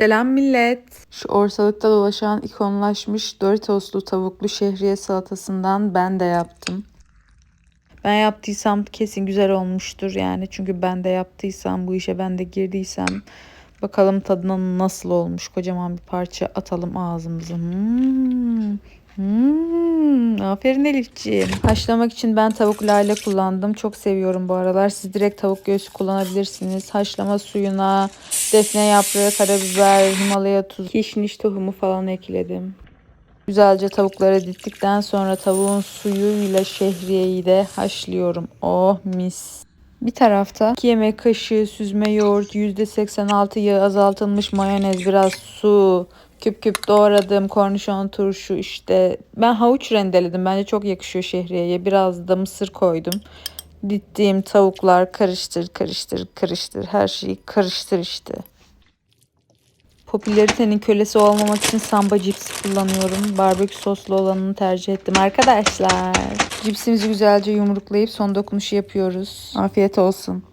Selam millet. Şu ortalıkta dolaşan ikonlaşmış Doritoslu tavuklu şehriye salatasından ben de yaptım. Ben yaptıysam kesin güzel olmuştur yani. Çünkü ben de yaptıysam bu işe ben de girdiysem bakalım tadına nasıl olmuş. Kocaman bir parça atalım ağzımıza. Hmm. Hmm, aferin Elifciğim. Haşlamak için ben tavuk lale kullandım. Çok seviyorum bu aralar. Siz direkt tavuk göğsü kullanabilirsiniz. Haşlama suyuna defne yaprağı, karabiber, Himalaya tuzu, kişniş tohumu falan ekledim. Güzelce tavukları dittikten sonra tavuğun suyuyla şehriyeyi de haşlıyorum. Oh mis. Bir tarafta 2 yemek kaşığı süzme yoğurt, %86 yağ azaltılmış mayonez, biraz su, küp küp doğradım kornişon turşu işte. Ben havuç rendeledim. Bence çok yakışıyor şehriyeye. Biraz da mısır koydum. Dittiğim tavuklar karıştır karıştır karıştır. Her şeyi karıştır işte. Popülaritenin kölesi olmamak için samba cips kullanıyorum. Barbekü soslu olanını tercih ettim arkadaşlar. Cipsimizi güzelce yumruklayıp son dokunuşu yapıyoruz. Afiyet olsun.